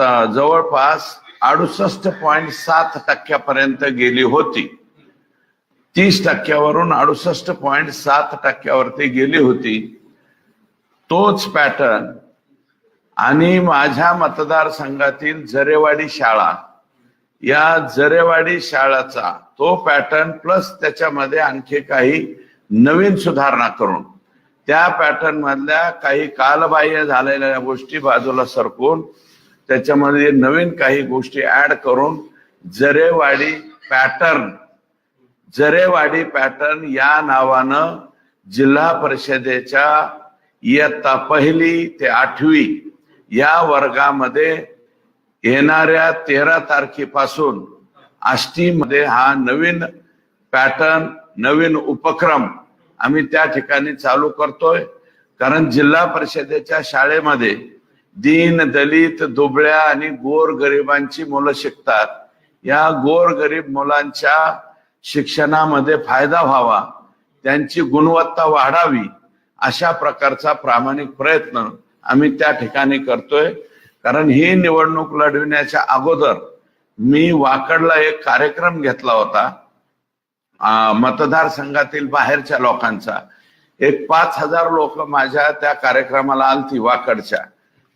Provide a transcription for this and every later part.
जवळपास अडुसष्ट पॉईंट सात टक्क्यापर्यंत गेली होती. तीस टक्क्यावरून अडुसष्ट पॉईंट सात टक्क्यावरती गेली होती. तोच पॅटर्न आणि माझ्या मतदारसंघातील जरेवाडी शाळा या जरेवाडी शाळाचा तो पॅटर्न प्लस त्याच्यामध्ये आणखी काही नवीन सुधारणा करून त्या पॅटर्न मधल्या काही कालबाह्य झालेल्या गोष्टी बाजूला सरकून त्याच्यामध्ये नवीन काही गोष्टी ऍड करून जरेवाडी पॅटर्न जरेवाडी पॅटर्न या नावानं जिल्हा परिषदेच्या इयत्ता पहिली ते आठवी या वर्गामध्ये येणाऱ्या तेरा तारखेपासून आष्टीमध्ये हा नवीन पॅटर्न नवीन उपक्रम आम्ही त्या ठिकाणी चालू करतोय. कारण जिल्हा परिषदेच्या शाळेमध्ये दीन दलित दुबळ्या आणि गोर गरिबांची मुलं शिकतात. या गोर गरीब मुलांच्या शिक्षणामध्ये फायदा व्हावा त्यांची गुणवत्ता वाढावी अशा प्रकारचा प्रामाणिक प्रयत्न आम्ही त्या ठिकाणी करतोय. कारण ही निवडणूक लढविण्याच्या अगोदर मी वाकडला एक कार्यक्रम घेतला होता मतदारसंघातील बाहेरच्या लोकांचा. एक पाच हजार लोक माझ्या त्या कार्यक्रमाला आलती वाकडच्या.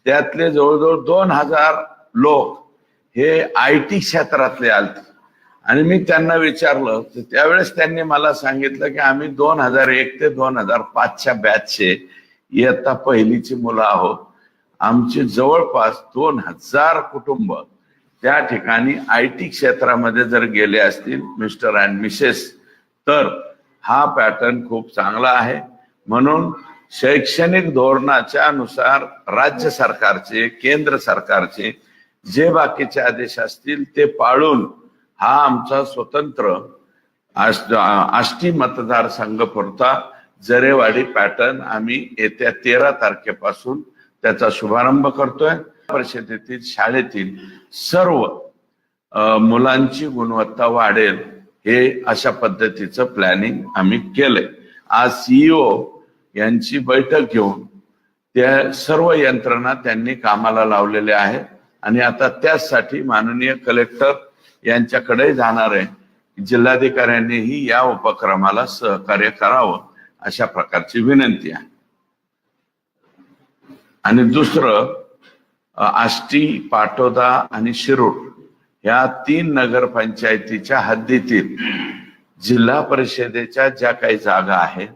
त्यातले जवळजवळ दोन हजार लोक हे आय टी क्षेत्रातले आले आणि मी त्यांना विचारलं तर त्यावेळेस त्यांनी मला सांगितलं की आम्ही दोन हजार एक ते दोन हजार पाचच्या बॅचचे इयत्ता पहिलीची मुलं आहोत. आमची जवळपास दोन हजार कुटुंब त्या ठिकाणी आय टी क्षेत्रामध्ये जर गेले असतील मिस्टर अँड मिसेस तर हा पॅटर्न खूप चांगला आहे. म्हणून शैक्षणिक धोरणाच्या अनुसार राज्य सरकारचे केंद्र सरकारचे जे बाकीचे आदेश असतील ते पाळून हा आमचा स्वतंत्र आष्टी मतदारसंघ पुरता जरेवाडी पॅटर्न आम्ही येत्या तेरा तारखेपासून त्याचा शुभारंभ करतोय. परिषदेतील शाळेतील सर्व मुलांची गुणवत्ता वाढेल हे अशा पद्धतीचं प्लॅनिंग आम्ही केलंय. आज सीईओ यांची बैठक घेऊन त्या सर्व यंत्रणा त्यांनी कामाला लावलेल्या आहेत. आणि आता त्याचसाठी माननीय कलेक्टर यांच्याकडे जाणार आहे. जिल्हाधिकाऱ्यांनीही या उपक्रमाला सहकार्य करावं अशा प्रकारची विनंती आहे. आणि दुसरं आष्टी पाटोदा आणि शिरूर या तीन नगरपंचायतीच्या हद्दीतील जिल्हा परिषदेच्या ज्या काही जागा आहेत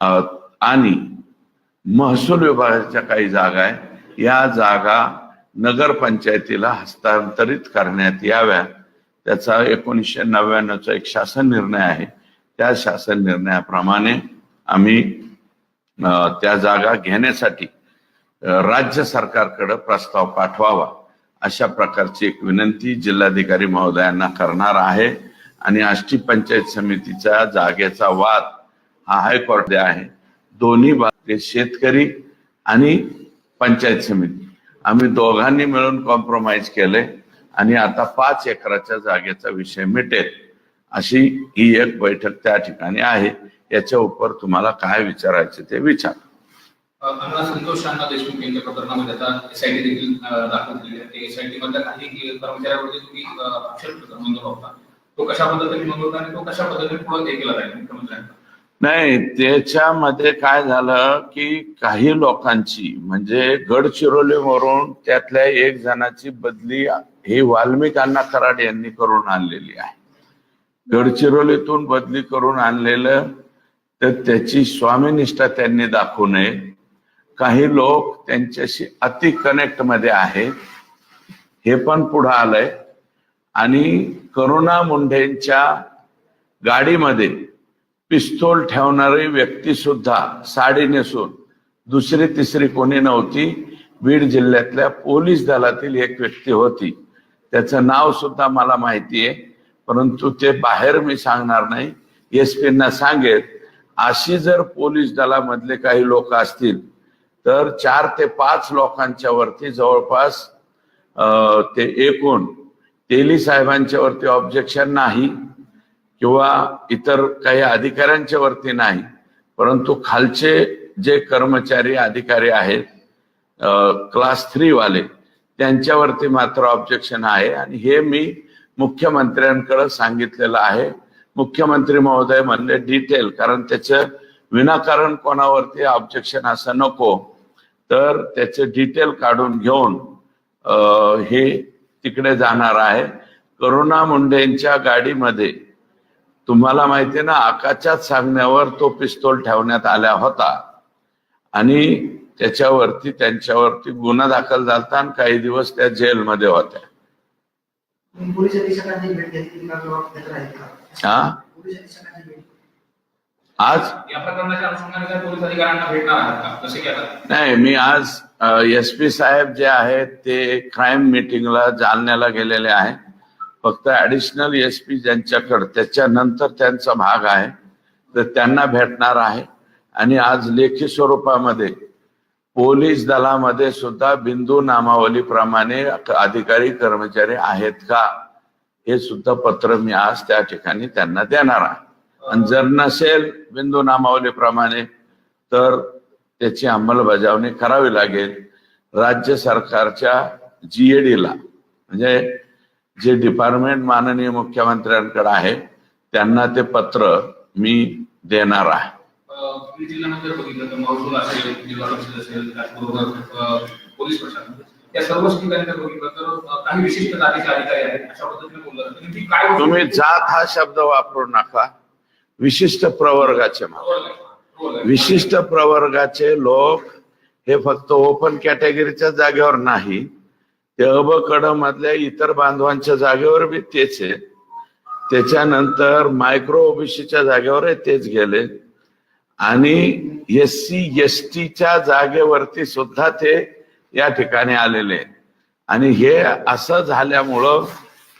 आणि महसूल विभागाच्या काही जागा आहे. या जागा नगरपंचायतीला हस्तांतरित करण्यात याव्या. त्याचा एकोणीसशे नव्याण्णवचा एक शासन निर्णय आहे. त्या शासन निर्णयाप्रमाणे आम्ही त्या जागा घेण्यासाठी राज्य सरकारकडे प्रस्ताव पाठवावा. अशा प्रकारची एक विनंती जिल्हाधिकारी महोदयांना करणार आहे. आणि आष्टी पंचायत समितीचा जागेचा वाद हा हायकोर्ट आहे. दोन्ही बाबतीत शेतकरी आणि पंचायत समिती. आम्ही दोघांनी मिळून कॉम्प्रोमाइज केले आणि आता पाच एकराच्या जागेचा विषय मिटेल अशी ही एक बैठक त्या ठिकाणी आहे. याच्या उपर तुम्हाला काय विचारायचे ते विचार. संतोष देशमुख यांच्या प्रकरणामध्ये आता एसआयटी देखील दाखल झाली आहे. एसआयटी मधल्या काही तुम्ही नोंदवला होता. तो कशा पद्धतीने नोंदवला आणि तो कशा पद्धतीने पुढे केला जाईल मुख्यमंत्र्यांना नाही त्याच्यामध्ये काय झालं की काही लोकांची म्हणजे गडचिरोलीवरून त्यातल्या एक जणाची बदली ही वाल्मिक अण्णा कराड यांनी करून आणलेली आहे. गडचिरोलीतून बदली करून आणलेलं तर त्याची स्वामीनिष्ठा त्यांनी दाखवू नये. काही लोक त्यांच्याशी अति कनेक्टमध्ये आहेत. हे पण पुढं आलंय. आणि करुणा मुंढेंच्या गाडीमध्ये पिस्तोल ठेवणारी व्यक्ती सुद्धा साडी नेसून दुसरी तिसरी कोणी नव्हती. बीड जिल्ह्यातल्या पोलीस दलातील एक व्यक्ती होती. त्याचं नाव सुद्धा मला माहिती आहे. परंतु ते बाहेर मी सांगणार नाही. एस पींना सांगेल अशी जर पोलीस दलामधले काही लोक असतील तर चार ते पाच लोकांच्या वरती जवळपास ते एकूण तेली साहेबांच्या वरती ऑब्जेक्शन नाही. किंवा इतर काही अधिकाऱ्यांच्या वरती नाही परंतु खालचे जे कर्मचारी अधिकारी आहेत क्लास थ्री वाले त्यांच्यावरती मात्र ऑब्जेक्शन आहे. आणि हे मी मुख्यमंत्र्यांकडे सांगितलेलं आहे. मुख्यमंत्री महोदय म्हणले डिटेल कारण त्याचं विनाकारण कोणावरती ऑब्जेक्शन असं नको. तर त्याचे डिटेल काढून घेऊन हे तिकडे जाणार आहे. करुणा मुंडेंच्या गाडीमध्ये तुम्हाला माहिती आहे ना आकाशात सांगण्यावर तो पिस्तोल ठेवण्यात आला होता. आणि त्याच्यावरती त्यांच्यावरती गुन्हा दाखल झालता आणि काही दिवस त्या जेलमध्ये होत्या. हा? आज? आहात नाही मी आज एस पी साहेब जे आहेत ते क्राईम मिटिंगला जालन्याला गेलेले आहे फक्त ऍडिशनल एस पी ज्यांच्याकडं त्याच्यानंतर त्यांचा भाग आहे तर त्यांना भेटणार आहे. आणि आज लेखी स्वरूपामध्ये पोलीस दलामध्ये सुद्धा बिंदू नामावलीप्रमाणे अधिकारी कर्मचारी आहेत का हे सुद्धा पत्र मी आज त्या ठिकाणी त्यांना देणार आहे. आणि जर नसेल बिंदू नामावलीप्रमाणे तर त्याची अंमलबजावणी करावी लागेल. राज्य सरकारच्या जीएडीला म्हणजे जे डिपार्टमेंट माननीय मुख्यमंत्र्यांकडे आहे त्यांना ते पत्र मी देणार आहे. तुम्ही जात हा शब्द वापरू नका. विशिष्ट प्रवर्गाचे. विशिष्ट प्रवर्गाचे लोक हे फक्त ओपन कॅटेगरीच्या जागेवर नाही. कड मधल्या इतर बांधवांच्या जागेवर बी तेच आहे. त्याच्यानंतर मायक्रो ओबीसीच्या जागेवर तेच गेले. आणि एस सी एस टीच्या जागेवरती सुद्धा ते या ठिकाणी आलेले. आणि हे असं झाल्यामुळं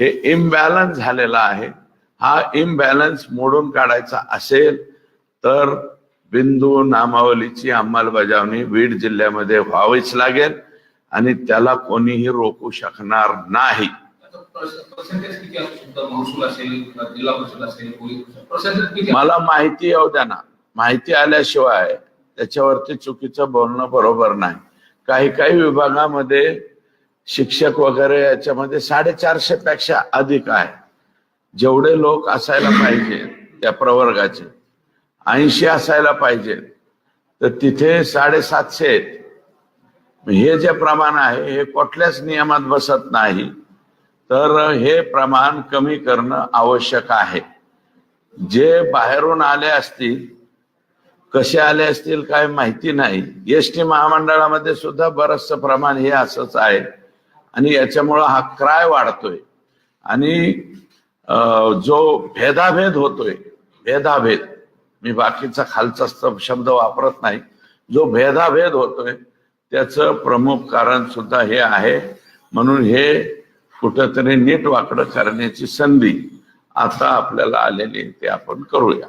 हे इम्बॅलन्स झालेला आहे. हा इम्बॅलन्स मोडून काढायचा असेल तर बिंदू नामावलीची अंमलबजावणी बीड जिल्ह्यामध्ये व्हावीच लागेल. आणि त्याला कोणीही रोखू शकणार नाही. मला माहिती येऊ द्या ना. माहिती आल्याशिवाय त्याच्यावरती चुकीचं बोलणं बरोबर नाही. काही काही विभागामध्ये शिक्षक वगैरे याच्यामध्ये साडेचारशे पेक्षा अधिक आहे. जेवढे लोक असायला पाहिजे त्या प्रवर्गाचे. ऐंशी असायला पाहिजे. तर तिथे साडेसातशे आहेत. हे जे प्रमाण आहे हे कुठल्याच नियमात बसत नाही तर हे प्रमाण कमी करणं आवश्यक आहे. जे बाहेरून आले असतील कसे आले असतील काय माहिती नाही. एस टी महामंडळामध्ये सुद्धा बरचसं प्रमाण हे असंच आहे आणि याच्यामुळं हा क्राय वाढतोय. आणि जो भेदाभेद होतोय भेदाभेद मी बाकीचा खालचा शब्द वापरत नाही जो भेदाभेद होतोय त्याचं प्रमुख कारण सुद्धा हे आहे. म्हणून हे कुठंतरी नीट वाकडं करण्याची संधी आता आपल्याला आलेली ते आपण करूया.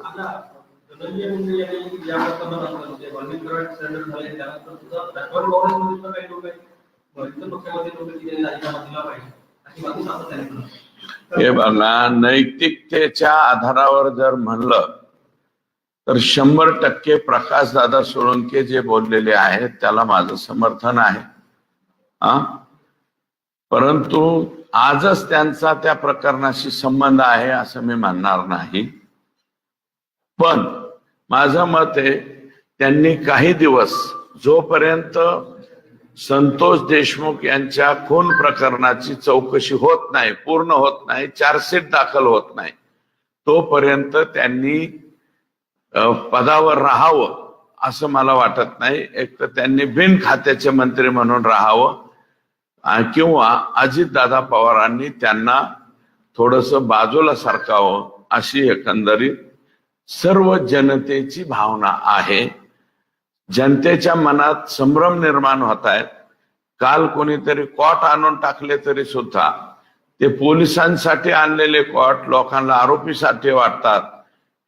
हे बघा नैतिकतेच्या आधारावर जर म्हणलं तर शंभर टक्के प्रकाशदादा सोळंके जे बोललेले आहेत त्याला माझं समर्थन आहे. हा? परंतु आजच त्यांचा त्या प्रकरणाशी संबंध आहे असं मी म्हणणार नाही. पण माझं मत आहे त्यांनी काही दिवस जोपर्यंत संतोष देशमुख यांच्या खून प्रकरणाची चौकशी होत नाही पूर्ण होत नाही चार्जशीट दाखल होत नाही तोपर्यंत त्यांनी पदावर राहावं असं मला वाटत नाही. एक तर त्यांनी बिन खात्याचे मंत्री म्हणून राहावं. किंवा अजितदादा पवारांनी त्यांना थोडस बाजूला सरकावं अशी एकंदरीत सर्व जनतेची भावना आहे. जनतेच्या मनात संभ्रम निर्माण होत आहेत. काल कोणीतरी कॉट आणून टाकले तरी सुद्धा. ते पोलिसांसाठी आणलेले कॉट लोकांना आरोपीसाठी वाटतात.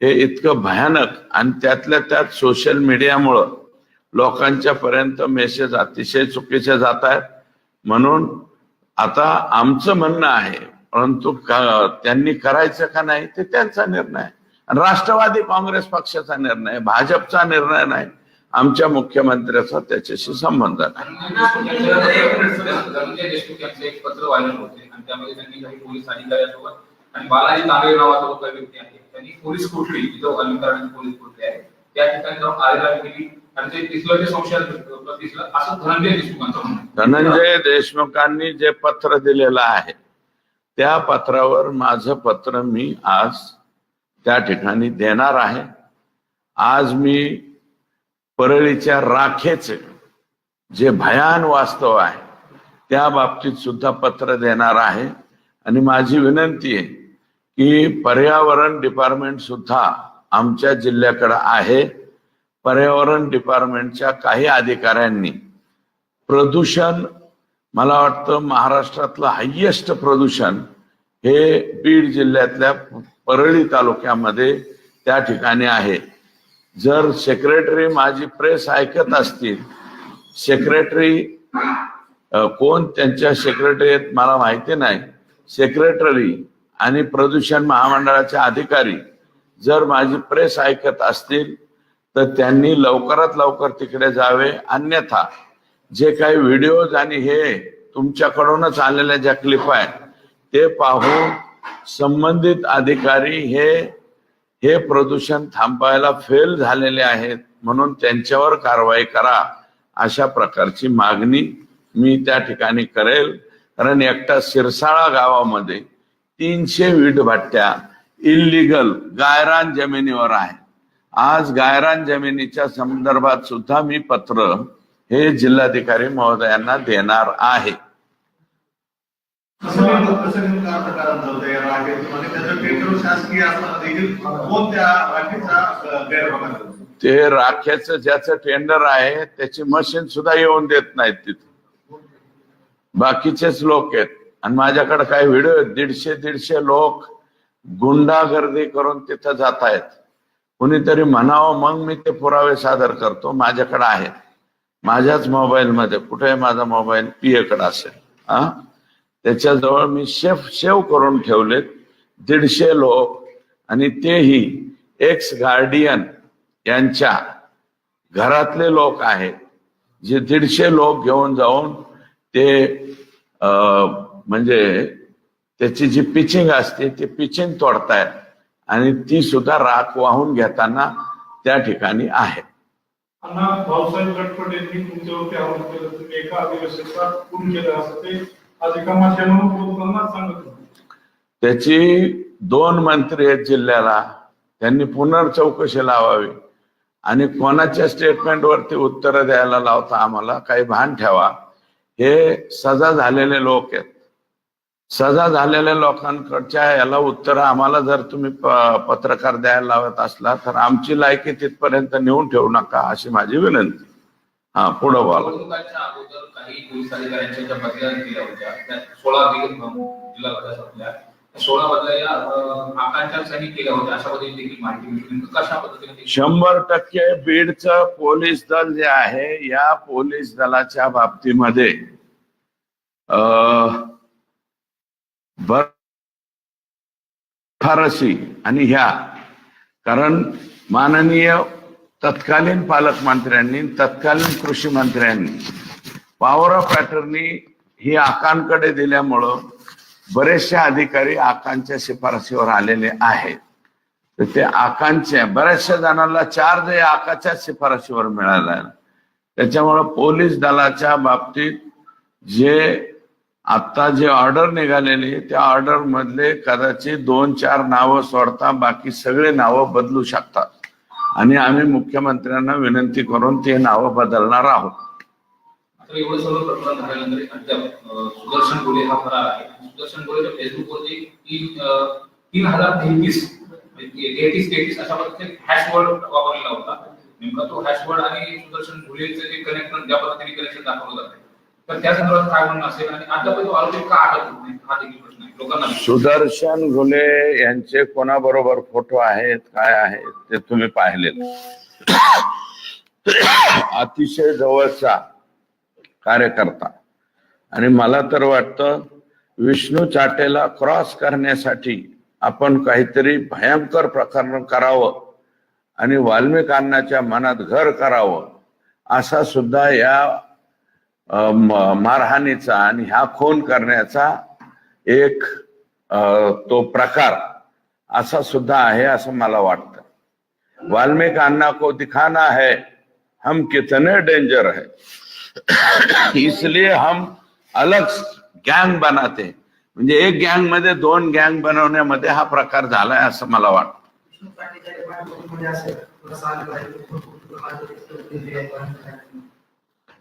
हे इतकं भयानक आणि त्यातल्या त्यात सोशल मीडियामुळं लोकांच्या पर्यंत मेसेज अतिशय चुकीचे जात आहेत. म्हणून आता आमचं म्हणणं आहे परंतु त्यांनी करायचं का नाही ते त्यांचा निर्णय आणि राष्ट्रवादी काँग्रेस पक्षाचा निर्णय भाजपचा निर्णय नाही आमच्या मुख्यमंत्र्याचा त्याच्याशी संबंध नाही. आणि बालाजी तांबे नावाचा जो काही व्यक्ती आहे त्यांनी पोलीस कोठडी जिथं अलंकरण पोलीस कोठडी आहे त्या ठिकाणी जाऊन आरेरावी केली. धनंजय देशमुखांनी जे पत्र दिलेलं आहे त्या पत्रावर माझं पत्र मी आज त्या ठिकाणी देणार आहे. आज मी परळीच्या राखेचे जे भयान वास्तव आहे त्या बाबतीत सुद्धा पत्र देणार आहे. आणि माझी विनंती आहे की पर्यावरण डिपार्टमेंट सुद्धा आमच्या जिल्ह्याकडे आहे. पर्यावरण डिपार्टमेंटच्या काही अधिकाऱ्यांनी प्रदूषण मला वाटतं महाराष्ट्रातलं हायेस्ट प्रदूषण हे बीड जिल्ह्यातल्या परळी तालुक्यामध्ये त्या ठिकाणी आहे. जर सेक्रेटरी माझी प्रेस ऐकत असतील सेक्रेटरी कोण? त्यांच्या सेक्रेटरी आहेत मला माहिती नाही. सेक्रेटरी आणि प्रदूषण महामंडळाचे अधिकारी जर माझी प्रेस ऐकत असतील तर त्यांनी लवकरात लवकर तिकडे जावे. अन्यथा जे काही व्हिडिओज आणि हे तुमच्याकडूनच आलेल्या ज्या क्लिप आहेत ते पाहून संबंधित अधिकारी हे हे प्रदूषण थांबवायला फेल झालेले आहेत म्हणून त्यांच्यावर कारवाई करा अशा प्रकारची मागणी मी त्या ठिकाणी करेल. कारण एकटा सिरसाळा गावामध्ये तीनशे वीट भट्ट्या इल्लीगल गायरान जमिनीवर आहे. आज गायरान जमिनीच्या संदर्भात सुद्धा मी पत्र हे जिल्हाधिकारी महोदयांना देणार आहे. राखेचं राखेचा? ते राख्याचं ज्याचं टेंडर आहे त्याची मशीन सुद्धा येऊन देत नाहीत तिथे. बाकीचेच लोक आहेत. आणि माझ्याकडे काही व्हिडिओ आहेत. दीडशे दीडशे लोक गुंडागर्दी करून तिथं जात आहेत. कुणीतरी म्हणावं मग मी ते पुरावे सादर करतो. माझ्याकडे आहेत. माझ्याच मोबाईलमध्ये कुठे माझा मोबाईल पिएकडे असेल. हा? त्याच्याजवळ मी शेफ सेव्ह करून ठेवलेत दीडशे लोक आणि तेही एक्स गार्डियन यांच्या घरातले लोक आहेत. जे दीडशे लोक घेऊन जाऊन ते अं, म्हणजे त्याची जी पिचिंग असते ती पिचिंग तोडतायत. आणि ती सुद्धा राख वाहून घेताना त्या ठिकाणी आहे. अण्णा भाऊसाहेब गटपट यांनी तुमच्यावरती आरोप केला. तुम्ही एका आदिवासीचा खून केला असं ते आज एका माध्यमावर बोलताना सांगत होते. त्याची दोन मंत्री आहेत जिल्ह्याला. त्यांनी पुनर्चौकशी लावावी. आणि कोणाच्या स्टेटमेंटवरती उत्तरं द्यायला लावता आम्हाला काही भान ठेवा. हे सजा झालेले लोक आहेत. सजा झालेल्या लोकांकडच्या याला उत्तर आम्हाला जर तुम्ही पत्रकार द्यायला लावत असला तर आमची लायकी तिथपर्यंत नेऊन ठेवू नका अशी माझी विनंती. हा पुढं बोला. शंभर टक्के बीडचं पोलीस दल जे आहे या पोलीस दलाच्या बाबतीमध्ये अं, बर. फारसी आणि ह्या. कारण माननीय तत्कालीन पालकमंत्र्यांनी तत्कालीन कृषी मंत्र्यांनी पॉवर ऑफ अटर्नी ही आकांकडे दिल्यामुळं बरेचसे अधिकारी आकांच्या शिफारशीवर आलेले आहेत. तर ते आकांच्या बऱ्याचशा जणांना चार्ज हे आकाच्या शिफारशीवर मिळाला. त्याच्यामुळं पोलीस दलाच्या बाबतीत जे आता जे ऑर्डर निघालेली त्या ऑर्डर मधले कदाचित दोन चार नावं सोडता बाकी सगळे नावं बदलू शकतात. आणि आम्ही मुख्यमंत्र्यांना विनंती करून ते नावं बदलणार आहोत. सुदर्शन गोले हा फरार आहे. सुदर्शन गोलेच्या फेसबुकवरती तीन हजार तेहतीस म्हणजे तेहतीस तेहतीस अशा हॅशवर्ड वापरलेला होता. नेमका तो हॅशवर्ड आणि सुदर्शन जे कनेक्शन ज्या पद्धतीने कनेक्शन दाखवलं जाते. तर त्या संदर्भात काय म्हणणं असेल? आणि आरोपी का अटक होत नाही? हा देखील प्रश्न आहे. लोकांना सुदर्शन घुले यांचे कोणाबरोबर फोटो आहेत काय आहेत ते तुम्ही पाहिले अतिशय जवळचा कार्यकर्ता. आणि मला तर वाटतं विष्णू चाटेला क्रॉस करण्यासाठी आपण काहीतरी भयंकर प्रकरण करावं आणि वाल्मिकांनाच्या मनात घर करावं असा सुद्धा या मारहाणीचा आणि ह्या खून करण्याचा एक तो प्रकार असा सुद्धा आहे असं मला वाटतं. वाल्मिकांना को दिखाना है हम कितने डेंजर है. इसलिए हम अलग गँग बनाते. म्हणजे एक गँगमध्ये दोन गँग बनवण्यामध्ये हा प्रकार झालाय असं मला वाटतं.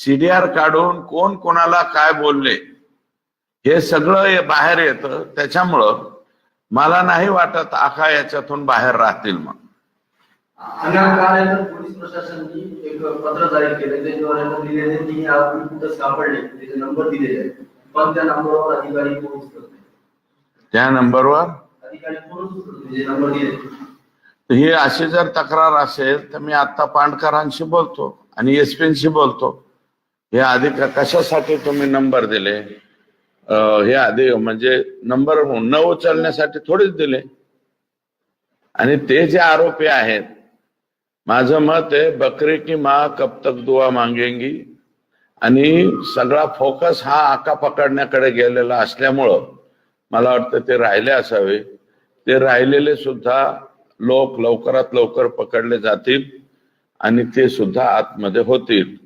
सीडीआर काढून कोण कोणाला काय बोलले हे सगळं बाहेर येतं. त्याच्यामुळं मला नाही वाटत आका याच्यातून बाहेर राहतील मग. अनाथ काळानंतर पोलीस प्रशासनाने एक पत्र जारी केलं. त्याच्यावर दिलेले की आरोपी कुठं सापडले त्याचे नंबर दिलेले आहेत. पण त्या नंबरवर अधिकारी पोहोचत नाही. त्या नंबरवर? अधिकारी पोहोचत नाही. जे नंबर दिले ही अशी जर तक्रार असेल तर मी आता पांडकरांशी बोलतो आणि एसपींशी बोलतो. हे आधी कशासाठी तुम्ही नंबर दिले? हे आधी म्हणजे नंबर न उचलण्यासाठी थोडीच दिले. आणि ते जे आरोपी आहेत माझं मत आहे बकरी की माँ कब तक दुआ मागेंगी? आणि सगळा फोकस हा आका पकडण्याकडे गेलेला असल्यामुळं मला वाटतं ते राहिले असावे. ते राहिलेले सुद्धा लोक लवकरात लवकर पकडले जातील आणि ते सुद्धा आतमध्ये होतील.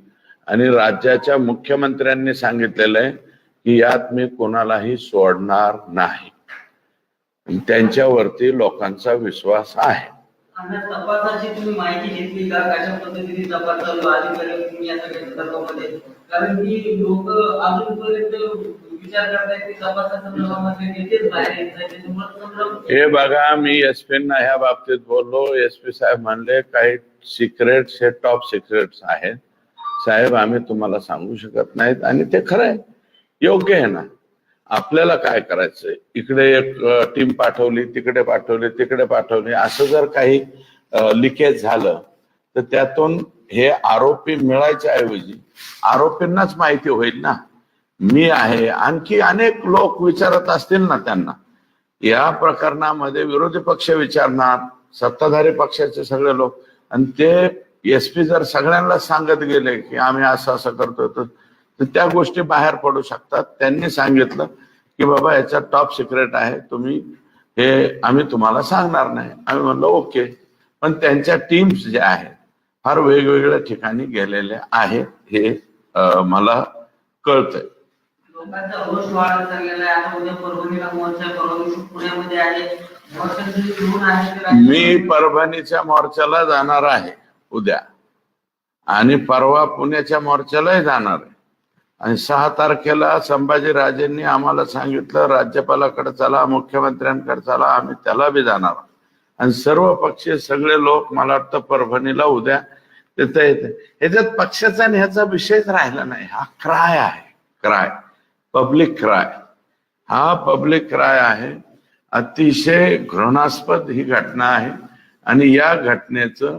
आणि राज्याच्या मुख्यमंत्र्यांनी सांगितलेलं आहे की यात मी कोणालाही सोडणार नाही. त्यांच्यावरती लोकांचा विश्वास आहे. आणि तपासाची तुम्ही माहिती घेतली का? कशा पद्धतीने तपास चालू आहे? अधिकारी तुम्ही या सगळ्या संदर्भामध्ये? कारण की लोक हे बघा मी एस ना ह्या बाबतीत बोललो. एस पी साहेब म्हणले काही सिक्रेट्स हे टॉप सिक्रेट्स आहेत. साहेब आम्ही तुम्हाला सांगू शकत नाहीत आणि ते खरं आहे. योग्य आहे ना. आपल्याला काय करायचंय? इकडे एक टीम पाठवली तिकडे पाठवली तिकडे पाठवली. असं जर काही लिकेज झालं तर त्यातून हे आरोपी मिळायच्या ऐवजी आरोपींनाच माहिती होईल ना. मी आहे. आणखी अनेक लोक विचारत असतील ना त्यांना. या प्रकरणामध्ये विरोधी पक्ष विचारणार सत्ताधारी पक्षाचे सगळे लोक. आणि ते एस पी जर सगळ्यांना सांगत गेले की आम्ही असं असं करतोय तर त्या गोष्टी बाहेर पडू शकतात. त्यांनी सांगितलं की बाबा याच्यात टॉप सिक्रेट आहे तुम्ही हे आम्ही तुम्हाला सांगणार नाही. आम्ही म्हणलो ओके. पण त्यांच्या टीम्स ज्या आहेत फार वेगवेगळ्या ठिकाणी गेलेल्या आहेत हे मला कळतंय. मी परभणीच्या मोर्चाला जाणार आहे. उद्या. आणि परवा पुण्याच्या मोर्चालाही जाणार आहे. आणि सहा तारखेला संभाजीराजेंनी आम्हाला सांगितलं राज्यपालाकडे चला मुख्यमंत्र्यांकडे चला आम्ही त्याला बी जाणार. आणि सर्व पक्षीय सगळे लोक मला वाटतं परभणीला उद्या तिथे येते. ह्याच्यात पक्षाचा आणि ह्याचा विषयच राहिला नाही. हा क्राय आहे. क्राय. Public cry. हा पब्लिक क्राय आहे. अतिशय घृणास्पद ही घटना आहे. आणि या घटनेचं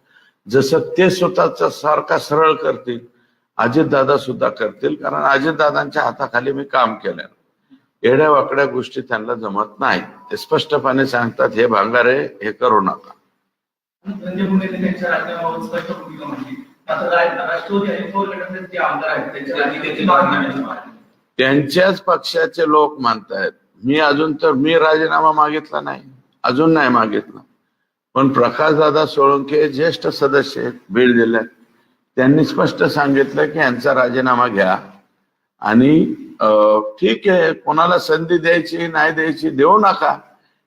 जसं ते स्वतःचा सारखा सरळ करतील अजितदादा सुद्धा करतील कारण अजितदादांच्या हाताखाली मी काम केलं. एड्या वाकड्या गोष्टी त्यांना जमत नाही ते स्पष्टपणे सांगतात हे भांगारे हे करू नका. त्यांच्याच पक्षाचे लोक मानतायत मी अजून तर मी राजीनामा मागितला नाही. अजून नाही मागितला. पण प्रकाशदादा सोळंके ज्येष्ठ सदस्य आहेत भेट जिल्ह्यात. त्यांनी स्पष्ट सांगितलं की यांचा राजीनामा घ्या. आणि ठीक आहे कोणाला संधी द्यायची नाही द्यायची देऊ नका.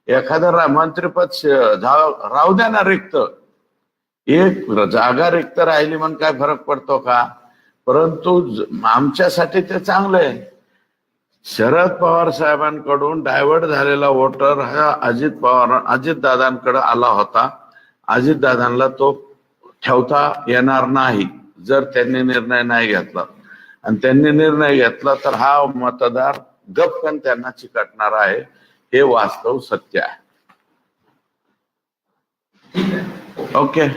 एखादं रा- मंत्रिपद राहू द्या ना रिक्त. एक जागा रिक्त राहिली म्हणून काय फरक पडतो का? परंतु आमच्यासाठी ते चांगलं आहे. शरद पवार साहेबांकडून डायव्हर्ट झालेला वोटर हा अजित पवार अजित दादांकडे आला होता. अजित दादांना तो ठेवता येणार नाही जर त्यांनी निर्णय नाही घेतला. आणि त्यांनी निर्णय घेतला तर हा मतदार गपकन त्यांना चिकटणार आहे हे वास्तव सत्य आहे. ओके.